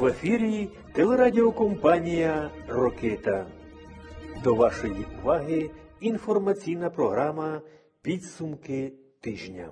В ефірі телерадіокомпанія Рокита. До вашої уваги інформаційна програма Підсумки тижня.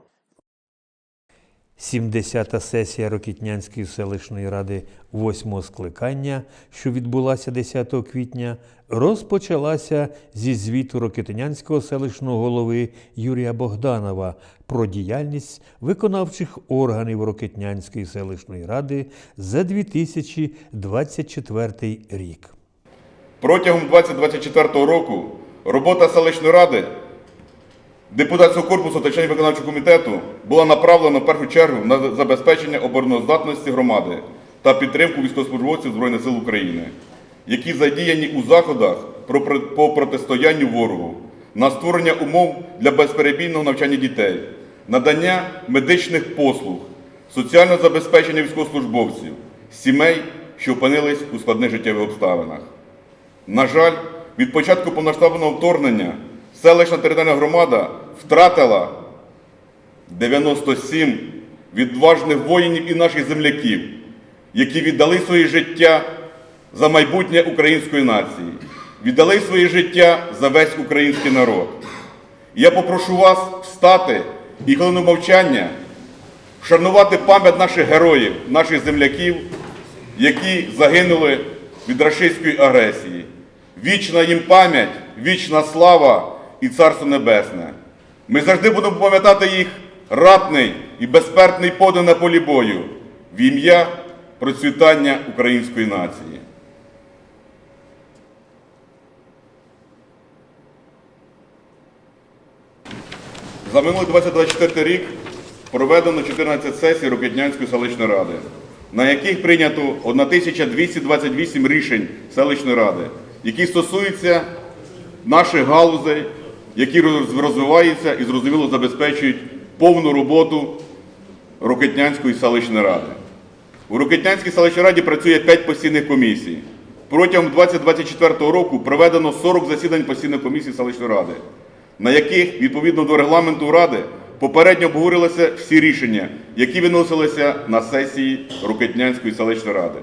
70-та сесія Рокітнянської селищної ради 8-го скликання, що відбулася 10 квітня, розпочалася зі звіту Рокитнянського селищного голови Юрія Богданова про діяльність виконавчих органів Рокитнянської селищної ради за 2024 рік. Протягом 2024 року робота селищної ради, депутатського корпусу та членів виконавчого комітету була направлена в першу чергу на забезпечення обороноздатності громади та підтримку військовослужбовців Збройних сил України, які задіяні у заходах по протистоянню ворогу, на створення умов для безперебійного навчання дітей, надання медичних послуг, соціальне забезпечення військовослужбовців, сімей, що опинились у складних життєвих обставинах. На жаль, від початку повноштабного вторгнення селищна територіальна громада втратила 97 відважних воїнів і наших земляків, які віддали своє життя за майбутнє української нації, віддали своє життя за весь український народ. Я попрошу вас встати і хвилину мовчання вшанувати пам'ять наших героїв, наших земляків, які загинули від рашистської агресії. Вічна їм пам'ять, вічна слава і царство небесне. Ми завжди будемо пам'ятати їх ратний і безсмертний подив на полі бою в ім'я процвітання української нації. За минулий 2024 рік проведено 14 сесій Рокетнянської селищної ради, на яких прийнято 1228 рішень селищної ради, які стосуються наших галузей, які розвиваються і зрозуміло забезпечують повну роботу Рокетнянської селищної ради. У Рокетнянській селищній раді працює 5 постійних комісій. Протягом 2024 року проведено 40 засідань постійних комісій селищної ради, на яких, відповідно до регламенту ради, попередньо обговорилися всі рішення, які виносилися на сесії Рокетнянської селищної ради.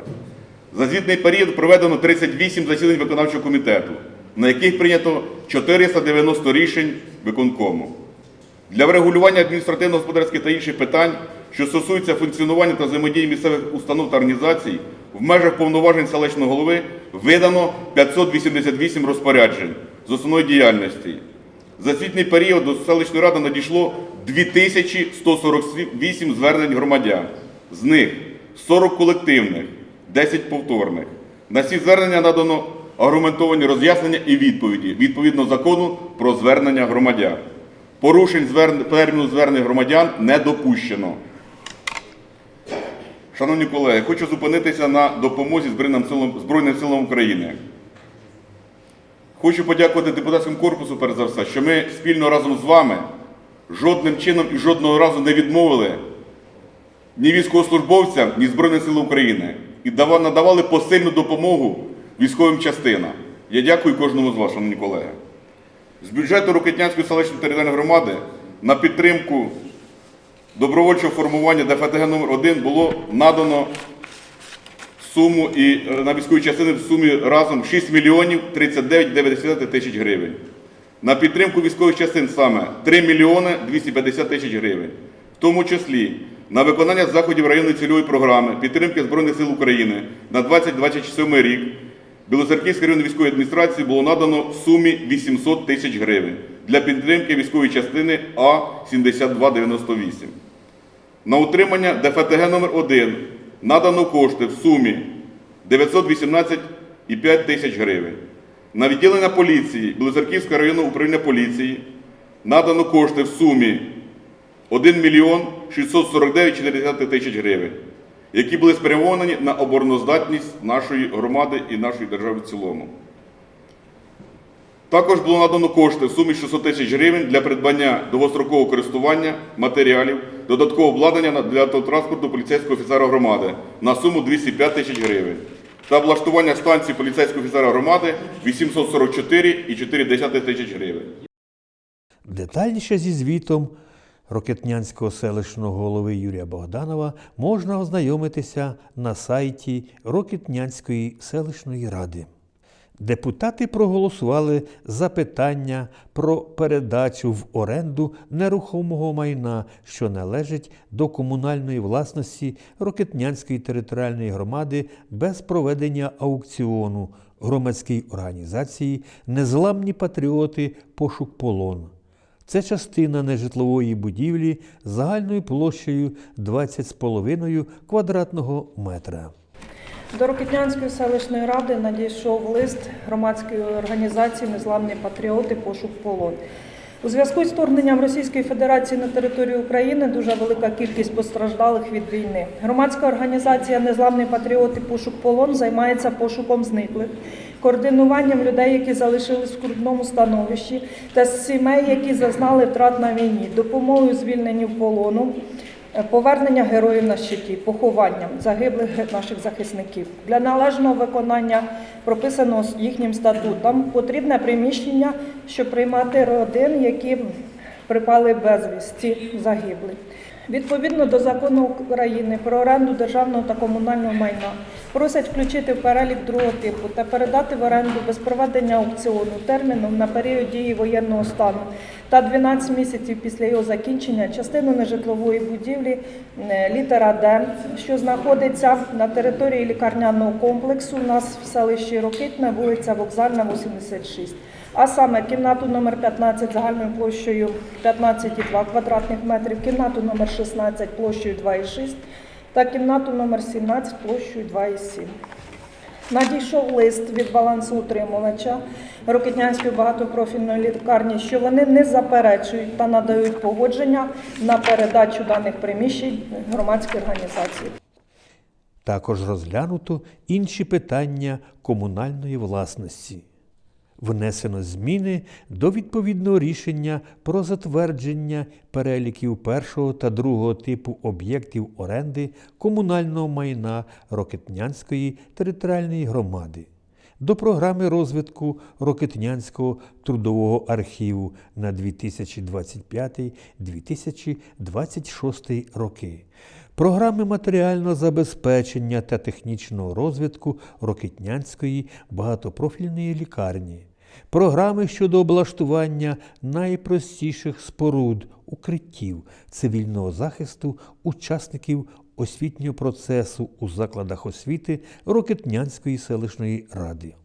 За звітний період проведено 38 засідань виконавчого комітету, на яких прийнято 490 рішень виконкому. Для врегулювання адміністративно-господарських та інших питань, що стосуються функціонування та взаємодії місцевих установ та організацій, в межах повноважень селищного голови видано 588 розпоряджень з основної діяльності. За звітний період до селищної ради надійшло 2148 звернень громадян. З них 40 колективних, 10 повторних. На всі звернення надано аргументовані роз'яснення і відповіді відповідно закону про звернення громадян. Порушень звер... терміну звернень громадян не допущено. Шановні колеги, хочу зупинитися на допомозі Збройним силам, Збройним силам України. Хочу подякувати депутатському корпусу, перш за все, що ми спільно разом з вами жодним чином і жодного разу не відмовили ні військовослужбовцям, ні Збройним силам України і надавали посильну допомогу військовим частинам. Я дякую кожному з вас, шановні колеги. З бюджету Рокетнянської селищної територіальної громади на підтримку добровольчого формування ДФТГ номер 1 було надано суму і е, на військові частини в сумі разом 6 мільйонів 39 90 тисяч гривень. На підтримку військових частин саме 3 мільйони 250 тисяч гривень. В тому числі на виконання заходів районної цільової програми підтримки Збройних сил України на 2027 рік Білоцерківської районної військової адміністрації було надано в сумі 800 тисяч гривень для підтримки військової частини А-7298. На утримання ДФТГ номер 1 надано кошти в сумі 918,5 тисяч гривень. На відділення поліції Білозерківського районного управління поліції надано кошти в сумі 1 мільйон 649,4 тисяч гривень, які були спрямовані на обороноздатність нашої громади і нашої держави в цілому. Також було надано кошти в сумі 600 тисяч гривень для придбання довгострокового користування матеріалів, додаткового обладнання для автотранспорту поліцейського офіцера громади на суму 205 тисяч гривень та облаштування станції поліцейського офіцера громади 844,4 тисяч гривень. Детальніше зі звітом Рокетнянського селищного голови Юрія Богданова можна ознайомитися на сайті Рокетнянської селищної ради. Депутати проголосували за питання про передачу в оренду нерухомого майна, що належить до комунальної власності Рокетнянської територіальної громади без проведення аукціону громадській організації Незламні патріоти Пошук полон. Це частина нежитлової будівлі загальною площею 20,5 квадратного метра. До Рокетнянської селищної ради надійшов лист громадської організації Незламні патріоти Пошук полон. У зв'язку з вторгненням Російської Федерації на територію України дуже велика кількість постраждалих від війни. Громадська організація Незламні патріоти Пошук полон займається пошуком зниклих, координуванням людей, які залишились в скрутному становищі, та сімей, які зазнали втрат на війні, допомогою звільненню полону, повернення героїв на щиті, похованням загиблих наших захисників. Для належного виконання прописаного їхнім статутом потрібне приміщення, щоб приймати родин, які припали безвісті загиблих. Відповідно до закону України про оренду державного та комунального майна просять включити в перелік другого типу та передати в оренду без проведення аукціону терміном на період дії воєнного стану та 12 місяців після його закінчення частину нежитлової будівлі літера Д, що знаходиться на території лікарняного комплексу у нас в селищі Рокитне, вулиця Вокзальна, 86 а саме кімнату номер 15 загальною площею 15,2 квадратних метрів, кімнату номер 16 площею 2,6 та кімнату номер 17 площею 2,7. Надійшов лист від балансоутримувача Рокетнянської багатопрофільної лікарні, що вони не заперечують та надають погодження на передачу даних приміщень громадській організації. Також розглянуто інші питання комунальної власності. Внесено зміни до відповідного рішення про затвердження переліків першого та другого типу об'єктів оренди комунального майна Рокетнянської територіальної громади до програми розвитку Рокетнянського трудового архіву на 2025-2026 роки, програми матеріального забезпечення та технічного розвитку Рокетнянської багатопрофільної лікарні, програми щодо облаштування найпростіших споруд, укриттів цивільного захисту учасників освітнього процесу у закладах освіти Рокетнянської селищної ради.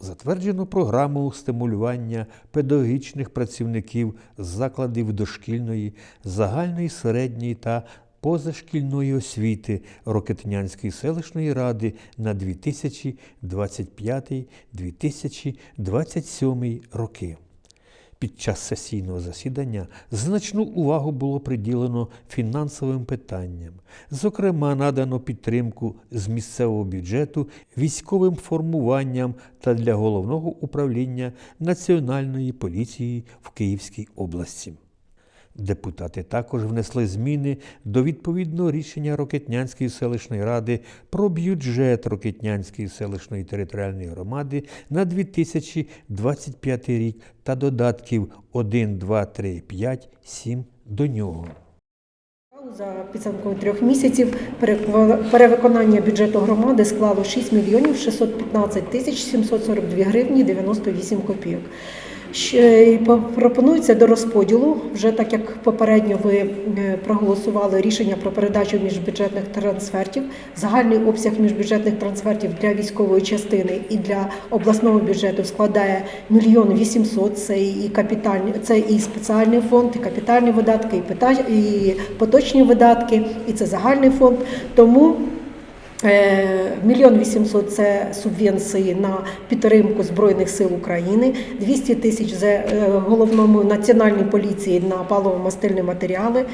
Затверджено програму стимулювання педагогічних працівників закладів дошкільної, загальної середньої та позашкільної освіти Рокетнянської селищної ради на 2025-2027 роки. Під час сесійного засідання значну увагу було приділено фінансовим питанням. Зокрема, надано підтримку з місцевого бюджету військовим формуванням та для головного управління Національної поліції в Київській області. Депутати також внесли зміни до відповідного рішення Рокетнянської селищної ради про бюджет Рокетнянської селищної територіальної громади на 2025 рік та додатків 1, 2, 3, 5, 7 до нього. За підсумком трьох місяців перевиконання бюджету громади склало 6 мільйонів 615 тисяч 742 гривні 98 копійок. Ще й по- Пропонується до розподілу, вже так як попередньо ви е, проголосували рішення про передачу міжбюджетних трансфертів. Загальний обсяг міжбюджетних трансфертів для військової частини і для обласного бюджету складає мільйон 800. Це і капітальні, це і спеціальний фонд, і капітальні видатки, і поточні видатки, і це загальний фонд. Тому Мільйон вісімсот це субвенції на підтримку Збройних сил України, 200 тисяч за е, головному національній поліції на паливо-мастильні матеріали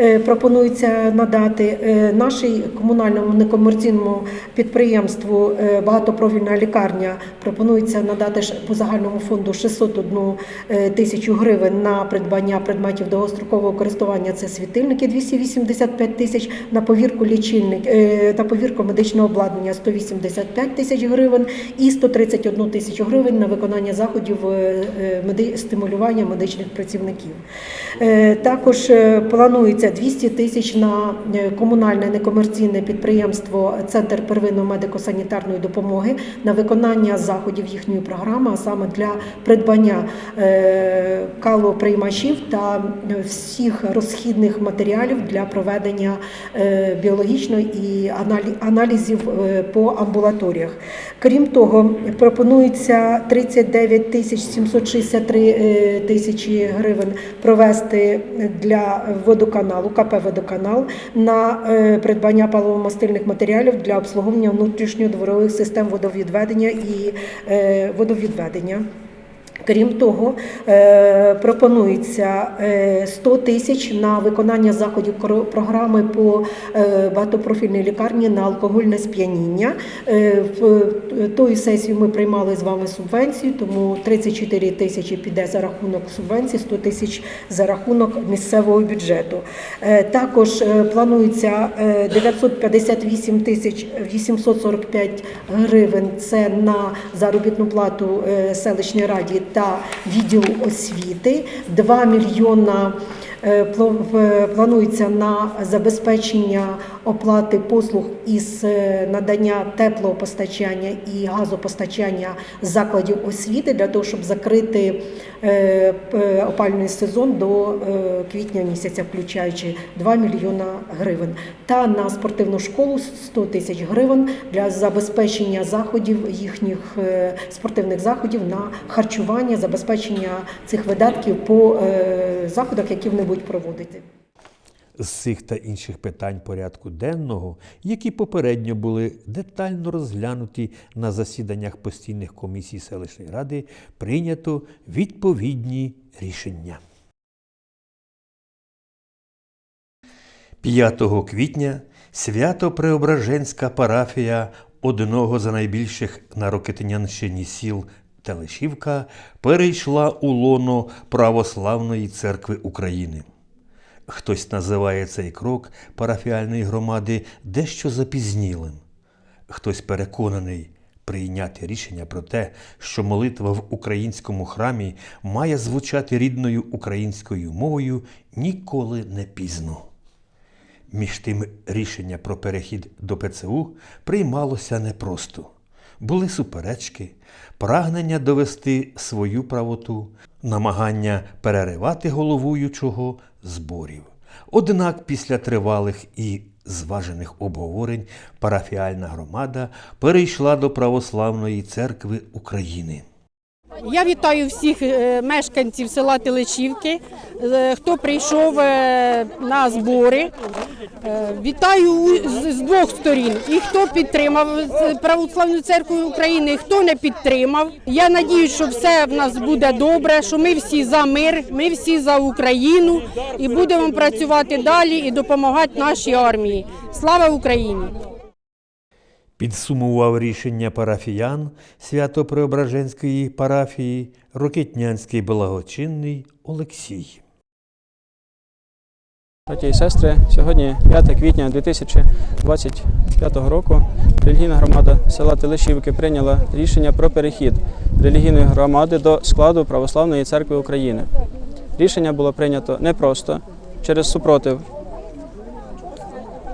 е, пропонується надати. Е, Нашій комунальному некомерційному підприємству е, багатопрофільна лікарня пропонується надати по загальному фонду 601 е, тисячу гривень на придбання предметів довгострокового користування. Це світильники 285 тисяч на повірку лічильник е, на повірку медичного обладнання 185 тисяч гривень і 131 тисячу гривень на виконання заходів е, е, стимулювання медичних працівників. Е, Також планується 200 тисяч на комунальне некомерційне підприємство Центр первинної медико-санітарної допомоги на виконання заходів їхньої програми, а саме для придбання калоприймачів та всіх розхідних матеріалів для проведення біологічної і аналі- аналізів е, по амбулаторіях. Крім того, пропонується 39 тисяч 763 е, тисячі гривень провести для водоканалу, КП «Водоканал» на е, придбання паливомастильних матеріалів для обслуговування внутрішньодворових систем водовідведення і водовідведення. Крім того, е, пропонується е, 100 тисяч на виконання заходів програми по е, багатопрофільній лікарні на алкогольне сп'яніння. Е, В тою сесію ми приймали з вами субвенцію, тому 34 тисячі піде за рахунок субвенції, 100 тисяч за рахунок місцевого бюджету. Е, Також е, планується е, 958 тисяч 845 гривень. Це на заробітну плату е, селищній раді та відділу освіти. 2 мільйона планується на забезпечення оплати послуг із е, надання теплопостачання і газопостачання закладів освіти для того, щоб закрити е, опалювальний сезон до е, квітня місяця, включаючи 2 мільйона гривень. Та на спортивну школу 100 тисяч гривень для забезпечення заходів їхніх е, спортивних заходів на харчування, забезпечення цих видатків по е, заходах, які вони будуть проводити. З цих та інших питань порядку денного, які попередньо були детально розглянуті на засіданнях постійних комісій селищної ради, прийнято відповідні рішення. 5 квітня Свято-Преображенська парафія одного з найбільших на Рокитинянщині сіл Телешівка перейшла у лоно Православної церкви України. Хтось називає цей крок парафіальної громади дещо запізнілим. Хтось переконаний прийняти рішення про те, що молитва в українському храмі має звучати рідною українською мовою ніколи не пізно. Між тим рішення про перехід до ПЦУ приймалося непросто. Були суперечки, прагнення довести свою правоту, намагання переривати головуючого зборів. Однак після тривалих і зважених обговорень парафіальна громада перейшла до Православної церкви України. Я вітаю всіх е, мешканців села Телечівки, е, хто прийшов е, на збори. Вітаю з двох сторін. І хто підтримав Православну церкву України, і хто не підтримав. Я надію, що все в нас буде добре, що ми всі за мир, ми всі за Україну і будемо працювати далі і допомагати нашій армії. Слава Україні! Підсумував рішення парафіян Свято-Преображенської парафії Рокетнянський благочинний Олексій. Браті і сестри, сьогодні 5 квітня 2025 року релігійна громада села Телешівки прийняла рішення про перехід релігійної громади до складу Православної церкви України. Рішення було прийнято непросто через супротив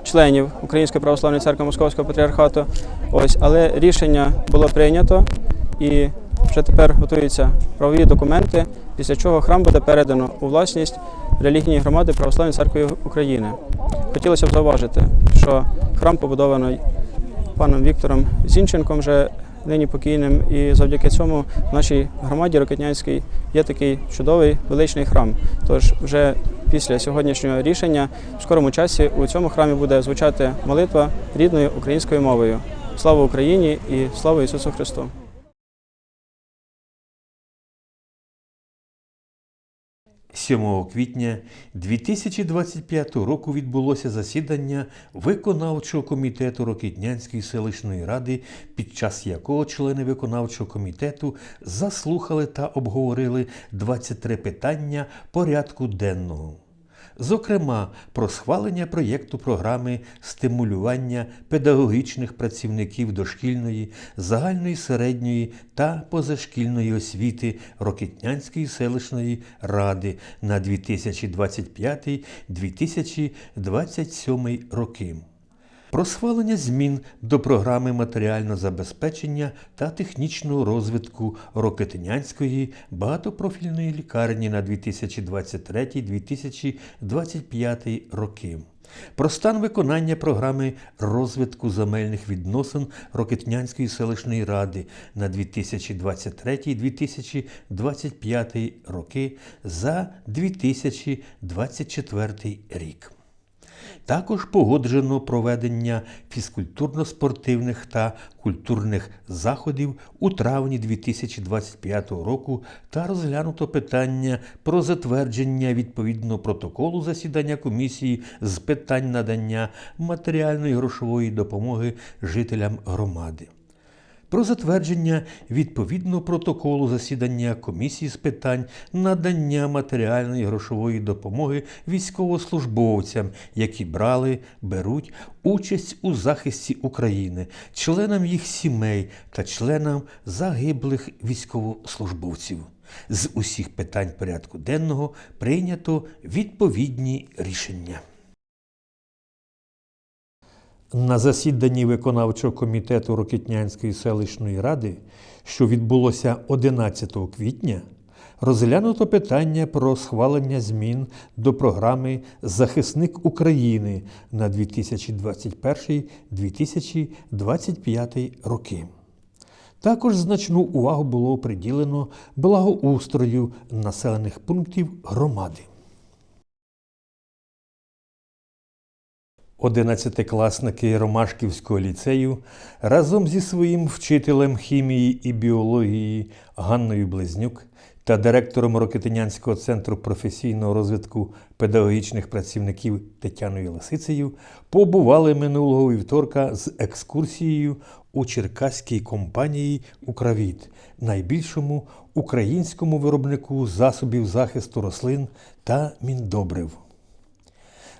членів Української православної церкви Московського патріархату. Ось, але рішення було прийнято і вже тепер готуються правові документи, після чого храм буде передано у власність релігійної громади Православної церкви України. Хотілося б зауважити, що храм побудований паном Віктором Зінченком, вже нині покійним, і завдяки цьому в нашій громаді Рокетнянській є такий чудовий величний храм. Тож вже після сьогоднішнього рішення в скорому часі у цьому храмі буде звучати молитва рідною українською мовою. Слава Україні і слава Ісусу Христу! – 7 квітня 2025 року відбулося засідання виконавчого комітету Рокітнянської селищної ради, під час якого члени виконавчого комітету заслухали та обговорили 23 питання порядку денного. Зокрема про схвалення проєкту програми стимулювання педагогічних працівників дошкільної, загальної середньої та позашкільної освіти Рокитнянської селищної ради на 2025-2027 роки. Про схвалення змін до програми матеріального забезпечення та технічного розвитку Рокетинянської багатопрофільної лікарні на 2023-2025 роки. Про стан виконання програми розвитку земельних відносин Рокетнянської селищної ради на 2023-2025 роки за 2024 рік. Також погоджено проведення фізкультурно-спортивних та культурних заходів у травні 2025 року та розглянуто питання про затвердження відповідного протоколу засідання комісії з питань надання матеріальної грошової допомоги жителям громади про затвердження відповідного протоколу засідання комісії з питань надання матеріальної грошової допомоги військовослужбовцям, які брали, беруть участь у захисті України, членам їх сімей та членам загиблих військовослужбовців. З усіх питань порядку денного прийнято відповідні рішення. На засіданні виконавчого комітету Рокетнянської селищної ради, що відбулося 11 квітня, розглянуто питання про схвалення змін до програми Захисник України на 2021-2025 роки. Також значну увагу було приділено благоустрою населених пунктів громади. Одинадцятикласники Ромашківського ліцею разом зі своїм вчителем хімії і біології Ганною Близнюк та директором Рокетинянського центру професійного розвитку педагогічних працівників Тетяною Лисицею побували минулого вівторка з екскурсією у черкаській компанії Укравіт, найбільшому українському виробнику засобів захисту рослин та міндобрив.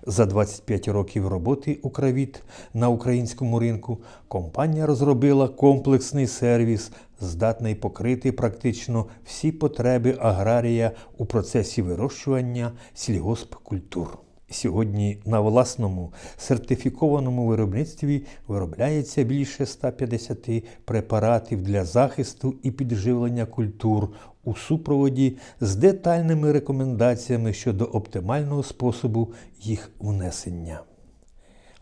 За 25 років роботи Укравіт на українському ринку компанія розробила комплексний сервіс, здатний покрити практично всі потреби аграрія у процесі вирощування сільгоспкультур. Сьогодні на власному сертифікованому виробництві виробляється більше 150 препаратів для захисту і підживлення культур у супроводі з детальними рекомендаціями щодо оптимального способу їх внесення.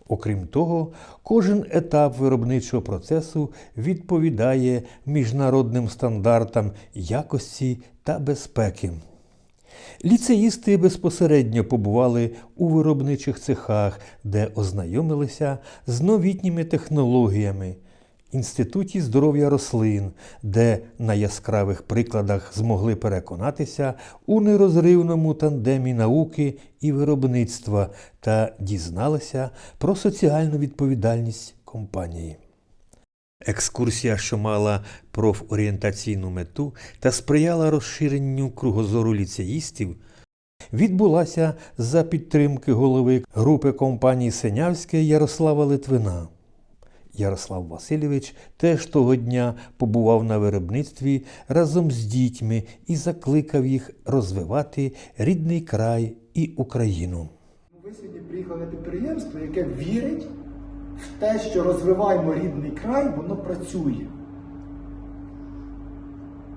Окрім того, кожен етап виробничого процесу відповідає міжнародним стандартам якості та безпеки. Ліцеїсти безпосередньо побували у виробничих цехах, де ознайомилися з новітніми технологіями, Інституті здоров'я рослин, де на яскравих прикладах змогли переконатися у нерозривному тандемі науки і виробництва та дізналися про соціальну відповідальність компанії. Екскурсія, що мала профорієнтаційну мету та сприяла розширенню кругозору ліцеїстів, відбулася за підтримки голови групи компанії Синявське Ярослава Литвина. Ярослав Васильович теж того дня побував на виробництві разом з дітьми і закликав їх розвивати рідний край і Україну. Ви сьогодні приїхали на підприємство, яке вірить те, що розвиваємо рідний край, воно працює.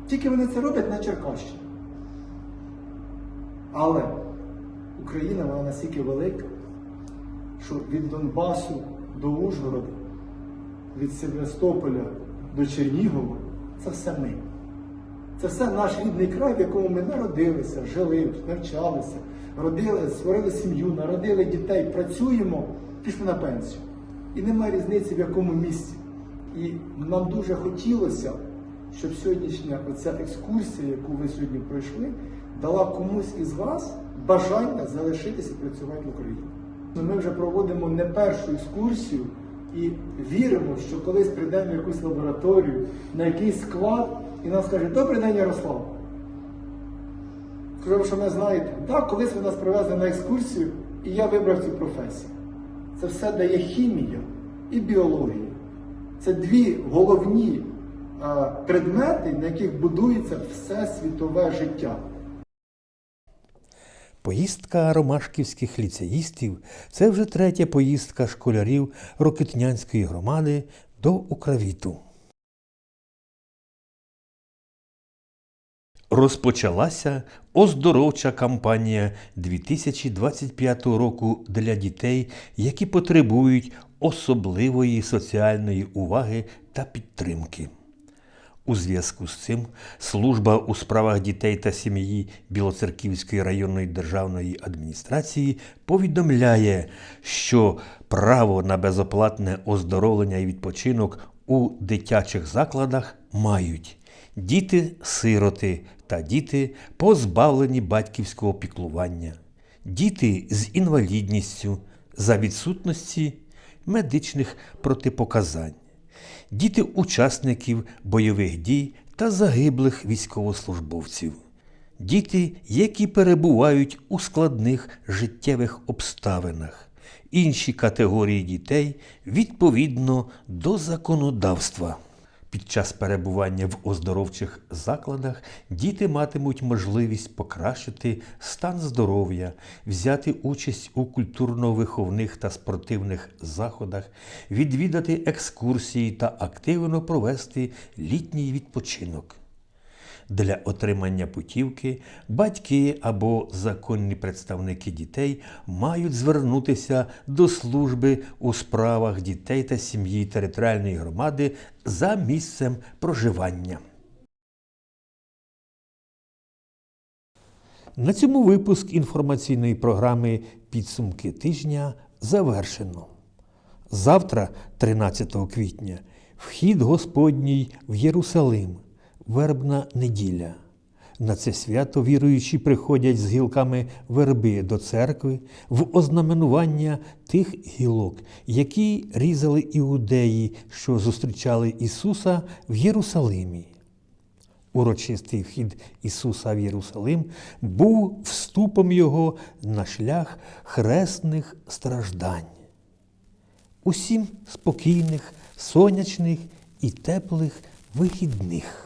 Тільки вони це роблять на Черкащині. Але Україна вона настільки велика, що від Донбасу до Ужгорода, від Севастополя до Чернігова це все ми. Це все наш рідний край, в якому ми народилися, жили, навчалися, родили, створили сім'ю, народили дітей, працюємо, пішли на пенсію. І немає різниці в якому місці. І нам дуже хотілося, щоб сьогоднішня оця екскурсія, яку ви сьогодні пройшли, дала комусь із вас бажання залишитися і працювати в Україні. Ну, Ми вже проводимо не першу екскурсію і віримо, що колись прийдемо в якусь лабораторію, на якийсь склад, і нам скаже, добрий день, Ярослав. Кажу, що ви знаєте, так, колись ви нас привезли на екскурсію, і я вибрав цю професію. Це все дає хімія і біологія. Це дві головні е, предмети, на яких будується все світове життя. Поїздка ромашківських ліцеїстів це вже третя поїздка школярів Рокитнянської громади до Укравіту. Розпочалася оздоровча кампанія 2025 року для дітей, які потребують особливої соціальної уваги та підтримки. У зв'язку з цим служба у справах дітей та сім'ї Білоцерківської районної державної адміністрації повідомляє, що право на безоплатне оздоровлення і відпочинок у дитячих закладах мають діти-сироти та діти, позбавлені батьківського піклування, діти з інвалідністю за відсутності медичних протипоказань. Діти учасників бойових дій та загиблих військовослужбовців, діти, які перебувають у складних життєвих обставинах, інші категорії дітей відповідно до законодавства. Під час перебування в оздоровчих закладах діти матимуть можливість покращити стан здоров'я, взяти участь у культурно-виховних та спортивних заходах, відвідати екскурсії та активно провести літній відпочинок. Для отримання путівки батьки або законні представники дітей мають звернутися до служби у справах дітей та сім'ї територіальної громади за місцем проживання. На цьому випуск інформаційної програми Підсумки тижня завершено. Завтра, 13 квітня, вхід Господній в Єрусалим, вербна неділя. На це свято віруючі приходять з гілками верби до церкви в ознаменування тих гілок, які різали іудеї, що зустрічали Ісуса в Єрусалимі. Урочистий вхід Ісуса в Єрусалим був вступом Його на шлях хресних страждань. Усім спокійних, сонячних і теплих вихідних.